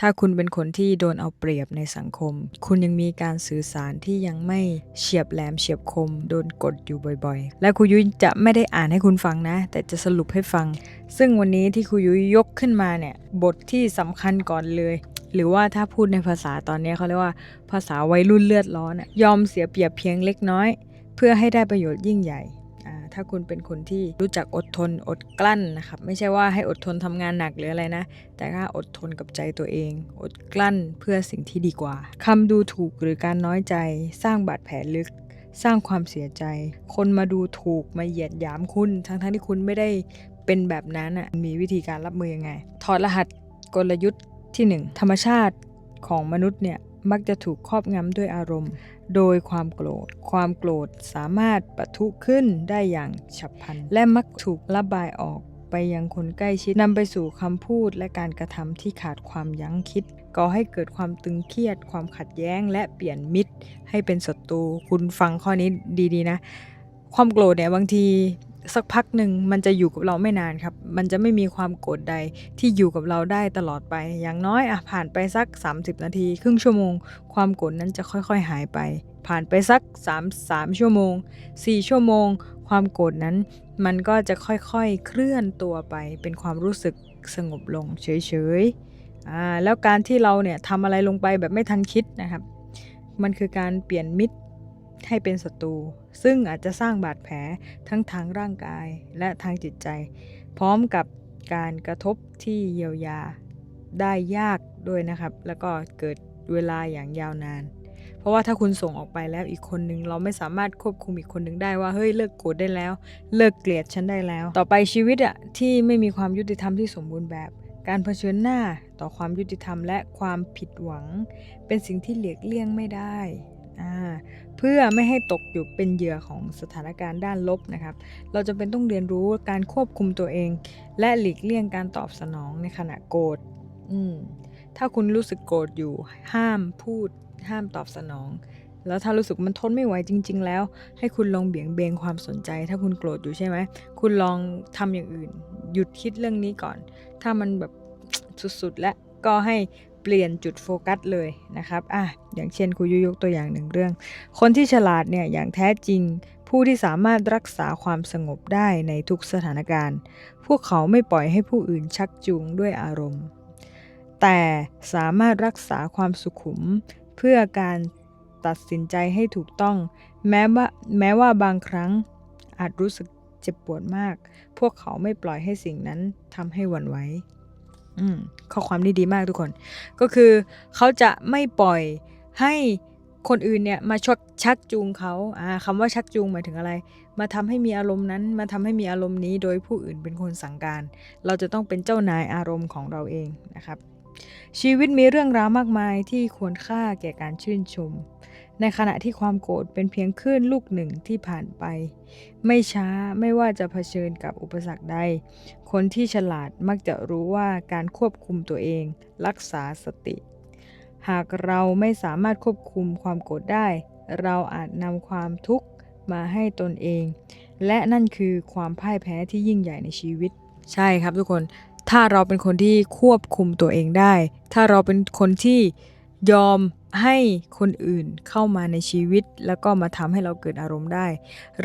ถ้าคุณเป็นคนที่โดนเอาเปรียบในสังคม คุณยังมีการสื่อสารที่ยังไม่เฉียบแหลมเฉียบคม โดนกดอยู่บ่อยๆ และครูยุ้ยจะไม่ได้อ่านให้คุณฟังนะ แต่จะสรุปให้ฟัง ซึ่งวันนี้ที่ครูยุ้ยยกขึ้นมาเนี่ย บทที่สำคัญก่อนเลย หรือว่าถ้าพูดในภาษาตอนนี้เขาเรียกว่า ภาษาวัยรุ่นเลือดร้อนยอมเสียเปรียบเพียงเล็กน้อย เพื่อให้ได้ประโยชน์ยิ่งใหญ่ ถ้าคุณเป็นคนที่รู้จักอดทนอดกลั้นนะครับไม่ใช่ว่าให้อดทนทำงานหนักหรืออะไรนะ แต่ก็อดทนกับใจตัวเอง อดกลั้นเพื่อสิ่งที่ดีกว่าคำดูถูกหรือการน้อยใจ สร้างบาดแผลลึก สร้างความเสียใจ คนมาดูถูกมาเหยียดหยามคุณ ทั้งๆที่คุณไม่ได้เป็นแบบนั้นอะมีวิธีการรับมือยังไง ถอดรหัสกลยุทธ์ที่หนึ่งธรรมชาติของมนุษย์เนี่ย มักจะถูกครอบงำด้วยอารมณ์ โดยความโกรธ ความโกรธสามารถปะทุขึ้นได้อย่างฉับพลัน และมักถูกระบายออกไปยังคนใกล้ชิดนำไปสู่คำพูดและการกระทำที่ขาดความยั้งคิดก่อให้เกิดความตึงเครียด ความขัดแย้ง และเปลี่ยนมิตรให้เป็นศัตรูคุณฟังข้อนี้ดีๆนะ ความโกรธเนี่ยบางที สักพักหนึ่งมันจะอยู่กับเราไม่นานครับ มันจะไม่มีความโกรธใดที่อยู่กับเราได้ตลอดไป อย่างน้อยอะผ่านไปสัก 30 นาที ครึ่งชั่วโมง ความโกรธนั้นจะค่อยๆหายไป ผ่านไปสัก 3 3 ชั่วโมง 4 ชั่วโมง ความโกรธนั้น มันก็จะค่อยๆเคลื่อนตัวไป เป็นความรู้สึกสงบลงเฉยๆอ่าแล้วการที่เราเนี่ยทำอะไรลงไปแบบไม่ทันคิดนะครับ มันคือการเปลี่ยนมิตร ให้เป็นศัตรู ซึ่งอาจจะสร้างบาดแผลทั้งทางร่างกายและทางจิตใจ พร้อมกับการกระทบที่เยียวยาได้ยากด้วยนะครับ แล้วก็เกิดเวลาอย่างยาวนาน เพราะว่าถ้าคุณส่งออกไปแล้วอีกคนนึง เราไม่สามารถควบคุมอีกคนนึงได้ว่าเฮ้ยเลิกโกรธได้แล้ว เลิกเกลียดฉันได้แล้ว ต่อไปชีวิตอะที่ไม่มีความยุติธรรมที่สมบูรณ์แบบ การเผชิญหน้าต่อความยุติธรรมและความผิดหวัง เป็นสิ่งที่เลียกเลี่ยงไม่ได้ เพื่อไม่ให้ตกอยู่เป็นเหยื่อของสถานการณ์ด้านลบนะครับ เราจำเป็นต้องเรียนรู้การควบคุมตัวเอง และหลีกเลี่ยงการตอบสนองในขณะโกรธถ้าคุณรู้สึกโกรธอยู่ ห้ามพูด ห้ามตอบสนอง แล้วถ้ารู้สึกมันทนไม่ไหวจริง ๆ แล้ว ให้คุณลองเบี่ยงเบนความสนใจ ถ้าคุณโกรธอยู่ใช่ไหมคุณลองทำอย่างอื่น หยุดคิดเรื่องนี้ก่อน ถ้ามันแบบสุดๆและก็ให้ เปลี่ยนจุดโฟกัสเลยนะครับอะอย่างเช่นครูยุยกตัวอย่างหนึ่งเรื่อง คนที่ฉลาดเนี่ยอย่างแท้จริง ผู้ที่สามารถรักษาความสงบได้ในทุกสถานการณ์ พวกเขาไม่ปล่อยให้ผู้อื่นชักจูงด้วยอารมณ์ แต่สามารถรักษาความสุขุมเพื่อการตัดสินใจให้ถูกต้อง แม้ว่าแม้ว่าบางครั้งอาจรู้สึกเจ็บปวดมาก พวกเขาไม่ปล่อยให้สิ่งนั้นทำให้หวั่นไหว อืมข้อความนี้ดีมากทุกคน ก็คือเขาจะไม่ปล่อยให้คนอื่นเนี่ยมาชกชักจูงเขาอ่าคำว่าชักจูงหมายถึงอะไร มาทำให้มีอารมณ์นั้น มาทำให้มีอารมณ์นี้ โดยผู้อื่นเป็นคนสั่งการ เราจะต้องเป็นเจ้านายอารมณ์ของเราเองนะครับ ชีวิตมีเรื่องราวมากมายที่ควรค่าแก่การชื่นชม ในขณะที่ความโกรธเป็นเพียงคลื่นลูกหนึ่งที่ผ่านไป ไม่ช้าไม่ว่าจะเผชิญกับอุปสรรคใด คนที่ฉลาดมักจะรู้ว่าการควบคุมตัวเอง รักษาสติ หากเราไม่สามารถควบคุมความโกรธได้ เราอาจนำความทุกข์มาให้ตนเอง และนั่นคือความพ่ายแพ้ที่ยิ่งใหญ่ในชีวิต ใช่ครับทุกคน ถ้าเราเป็นคนที่ควบคุมตัวเองได้ ถ้าเราเป็นคนที่ยอม ให้คนอื่นเข้ามาในชีวิต แล้วก็มาทำให้เราเกิดอารมณ์ได้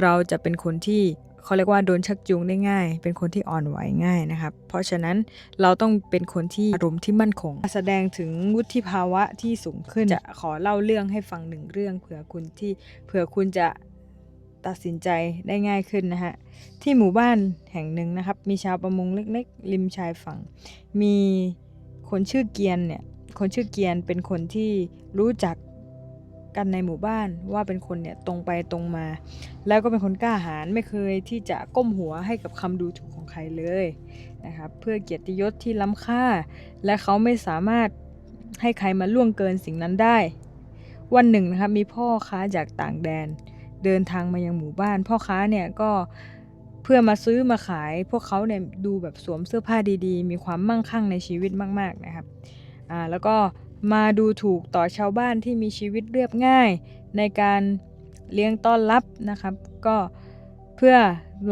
เราจะเป็นคนที่เขาเรียกว่าโดนชักจูงได้ง่าย เป็นคนที่อ่อนไหวง่ายนะครับ เพราะฉะนั้นเราต้องเป็นคนที่อารมณ์ที่มั่นคง แสดงถึงวุฒิภาวะที่สูงขึ้น จะขอเล่าเรื่องให้ฟังหนึ่งเรื่องเผื่อคุณที่เผื่อคุณจะตัดสินใจได้ง่ายขึ้นนะฮะ ที่หมู่บ้านแห่งหนึ่งนะครับ มีชาวประมงเล็ก ๆ ริมชายฝั่ง มีคนชื่อเกียนเนี่ย คนชื่อเกียนเป็นคนที่รู้จักกันในหมู่บ้านว่าเป็นคนเนี่ยตรงไปตรงมา แล้วก็เป็นคนกล้าหาญไม่เคยที่จะก้มหัวให้กับคำดูถูกของใครเลยนะครับเพื่อเกียรติยศที่ล้ำค่า และเขาไม่สามารถให้ใครมาล่วงเกินสิ่งนั้นได้ วันหนึ่งนะครับมีพ่อค้าจากต่างแดน เดินทางมายังหมู่บ้าน พ่อค้าเนี่ยก็เพื่อมาซื้อมาขาย พวกเขาเนี่ยดูแบบสวมเสื้อผ้าดีๆ มีความมั่งคั่งในชีวิตมาก ๆนะครับ อ่าแล้วก็มาดูถูกต่อชาวบ้านที่มีชีวิตเรียบง่าย ในการเลี้ยงต้อนรับนะครับ ก็เพื่อ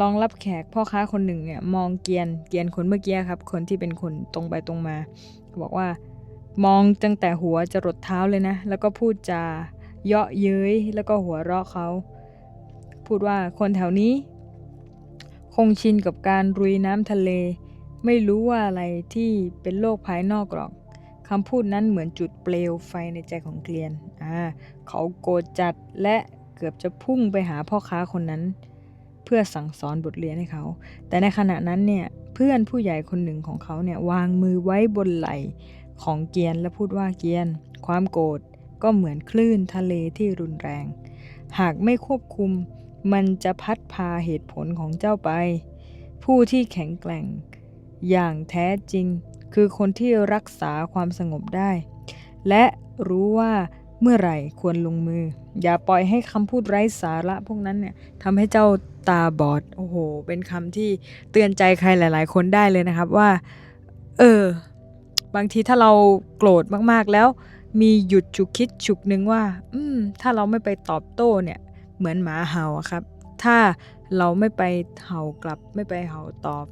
รองรับแขกพ่อค้าคนหนึ่งเนี่ยมองเกียนเกียนคนเมื่อกี้ครับ คนที่เป็นคนตรงไปตรงมาบอกว่ามองตั้งแต่หัวจะรดเท้าเลยนะ แล้วก็พูดจาเยาะเย้ยแล้วก็หัวเราะเขา พูดว่าคนแถวนี้ คงชินกับการรุยน้ำทะเล ไม่รู้ว่าอะไรที่เป็นโลกภายนอกหรอก คำพูดนั้นเหมือนจุดเปลวไฟในใจของเกลียน อ่า เขาโกรธจัดและเกือบจะพุ่งไปหาพ่อค้าคนนั้น เพื่อสั่งสอนบทเรียนให้เขา แต่ในขณะนั้นเนี่ยเพื่อนผู้ใหญ่คนหนึ่งของเขาเนี่ยวางมือไว้บนไหล่ของเกียนและพูดว่าเกียน ความโกรธก็เหมือนคลื่นทะเลที่รุนแรง หากไม่ควบคุมมันจะพัดพาเหตุผลของเจ้าไป ผู้ที่แข็งแกร่ง อย่างแท้จริง คือคนที่รักษาความสงบได้ และรู้ว่าเมื่อไหร่ควรลงมือ อย่าปล่อยให้คำพูดไร้สาระพวกนั้นเนี่ยทำให้เจ้าตาบอด โอ้โห เป็นคำที่เตือนใจใครหลาย ๆ คนได้เลยนะครับว่า เออ บางทีถ้าเราโกรธมากๆแล้ว มีหยุดฉุกคิดฉุกนึงว่า อืม ถ้าเราไม่ไปตอบโต้เนี่ย เหมือนหมาเห่าครับ ถ้าเราไม่ไปเห่ากลับ ไม่ไปเห่าตอบ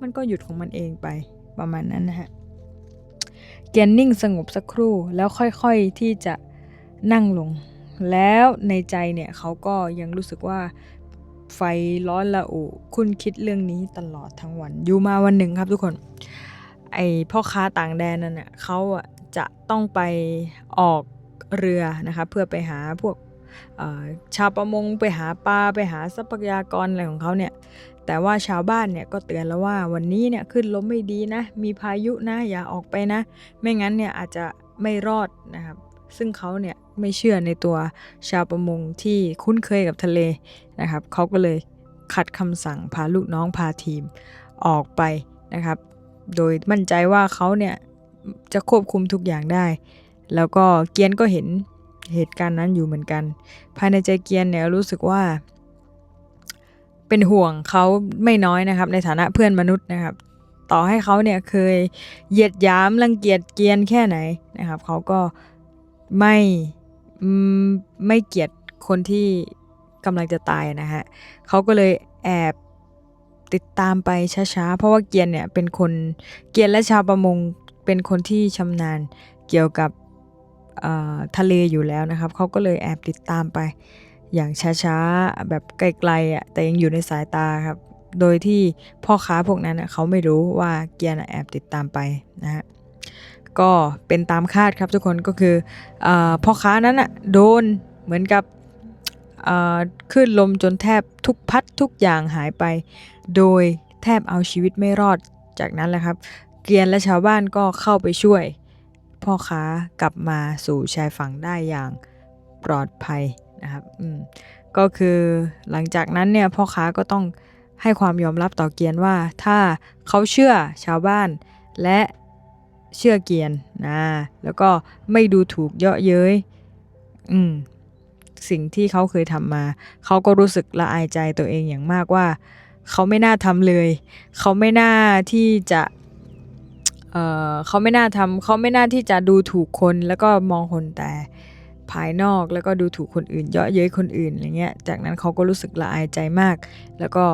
มันก็หยุดของมันเองไป ประมาณนั้นนะฮะเกียนนิ่งสงบสักครู่แล้วค่อยๆที่จะนั่งลง แล้วในใจเนี่ยเขาก็ยังรู้สึกว่าไฟร้อนละอุคุณคิดเรื่องนี้ตลอดทั้งวัน อยู่มาวันหนึ่งครับทุกคน ไอพ่อค้าต่างแดนนั่นน่ะเขาอะจะต้องไปออกเรือนะคะเพื่อไปหาพวกชาวประมงไปหาปลาไปหาทรัพยากรอะไรของเขาเนี่ย แต่ว่าชาวบ้านเนี่ยก็เตือนแล้วว่าวันนี้เนี่ยขึ้นลมไม่ดีนะ มีพายุนะอย่าออกไปนะ ไม่งั้นเนี่ยอาจจะไม่รอดนะครับ ซึ่งเขาเนี่ยไม่เชื่อในตัวชาวประมงที่คุ้นเคยกับทะเลนะครับเขาก็เลยขัดคำสั่งพาลูกน้องพาทีมออกไปนะครับ โดยมั่นใจว่าเขาเนี่ยจะควบคุมทุกอย่างได้ แล้วก็เกียนก็เห็นเหตุการณ์นั้นอยู่เหมือนกัน ภายในใจเกียนเนี่ยรู้สึกว่า เป็นห่วงเขาไม่น้อยนะครับ ในฐานะเพื่อนมนุษย์นะครับ ต่อให้เขาเนี่ยเคยเหยียดยามรังเกียจเกียนแค่ไหนนะครับเขาก็ไม่ไม่เกียดคนที่กำลังจะตายนะฮะเขาก็เลยแอบติดตามไปช้าๆ เพราะว่าเกียนเนี่ยเป็นคนเกียนและชาวประมงเป็นคนที่ชำนาญเกี่ยวกับทะเลอยู่แล้วนะครับเขาก็เลยแอบติดตามไป อย่างช้าๆ แบบไกลๆอะแต่ยังอยู่ในสายตาครับ โดยที่พ่อค้าพวกนั้นเขาไม่รู้ว่าเกียร์แอบติดตามไปนะฮะก็เป็นตามคาดครับทุกคนก็คืออพ่อค้านั้นอะโดนเหมือนกับเอ่อคลื่นลมจนแทบทุกพัดทุกอย่างหายไป โดยแทบเอาชีวิตไม่รอดจากนั้นแหละครับ เกียนและชาวบ้านก็เข้าไปช่วย พ่อค้ากลับมาสู่ชายฝั่งได้อย่างปลอดภัย นะครับอืมก็คือหลังจากนั้นเนี่ยพ่อค้าก็ต้องให้ความยอมรับต่อเกียนว่า ถ้าเขาเชื่อชาวบ้านและเชื่อเกียนนะแล้วก็ไม่ดูถูกเยาะเย้ยอืมสิ่งที่เขาเคยทำมา เขาก็รู้สึกละอายใจตัวเองอย่างมากว่า เขาไม่น่าทำเลย เขาไม่น่าที่จะเอ่อเขาไม่น่าทำเขาไม่น่าที่จะดูถูกคนแล้วก็มองคนแต่ ภายนอก แล้วก็ดูถูกคนอื่น เยาะเย้ยคนอื่นอะไรเงี้ย จากนั้นเขาก็รู้สึกละอายใจมาก แล้วก็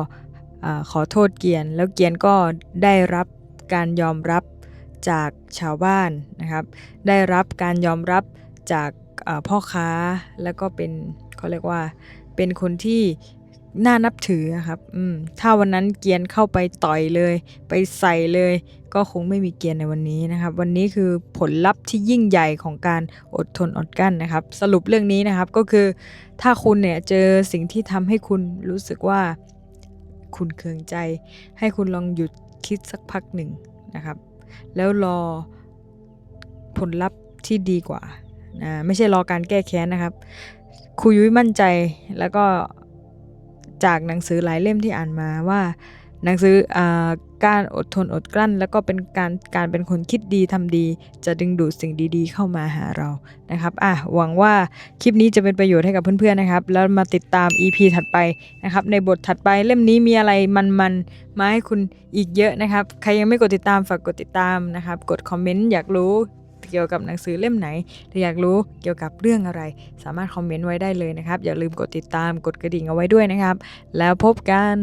ขอโทษเกียน แล้วเกียนก็ได้รับการยอมรับจากชาวบ้านนะครับ ได้รับการยอมรับจากพ่อค้า แล้วก็เป็นเขาเรียกว่าเป็นคนที่ น่านับถืออะครับอืมถ้าวันนั้นเกียนเข้าไปต่อยเลย ไปใส่เลย ก็คงไม่มีเกียร์ในวันนี้นะครับ วันนี้คือผลลัพธ์ที่ยิ่งใหญ่ของการอดทนอดกั้นนะครับ สรุปเรื่องนี้นะครับก็คือ ถ้าคุณเนี่ยเจอสิ่งที่ทำให้คุณรู้สึกว่าคุณเคืองใจ ให้คุณลองหยุดคิดสักพักหนึ่งนะครับ แล้วรอผลลัพธ์ที่ดีกว่านะไม่ใช่รอการแก้แค้นนะครับครูยุ้ยมั่นใจแล้วก็ จากหนังสือหลายเล่มที่อ่านมาว่า หนังสืออการอดทนอดกลั้น แล้วก็เป็นการการเป็นคนคิดดีทำดี จะดึงดูดสิ่งดีๆ เข้ามาหาเรานะครับอะหวังว่าคลิปนี้จะเป็นประโยชน์ให้กับเพื่อนๆนะครับ แล้วมาติดตาม EP ถัดไปนะครับ ในบทถัดไปเล่มนี้มีอะไรมันๆมาให้คุณอีกเยอะนะครับ ใครยังไม่กดติดตามฝากกดติดตามนะครับ กดคอมเมนต์อยากรู้ เกี่ยวกับหนังสือเล่มไหนหรืออยากรู้เกี่ยวกับเรื่องอะไร สามารถคอมเมนต์ไว้ได้เลยนะครับ อย่าลืมกดติดตามกดกระดิ่งเอาไว้ด้วยนะครับ แล้วพบกัน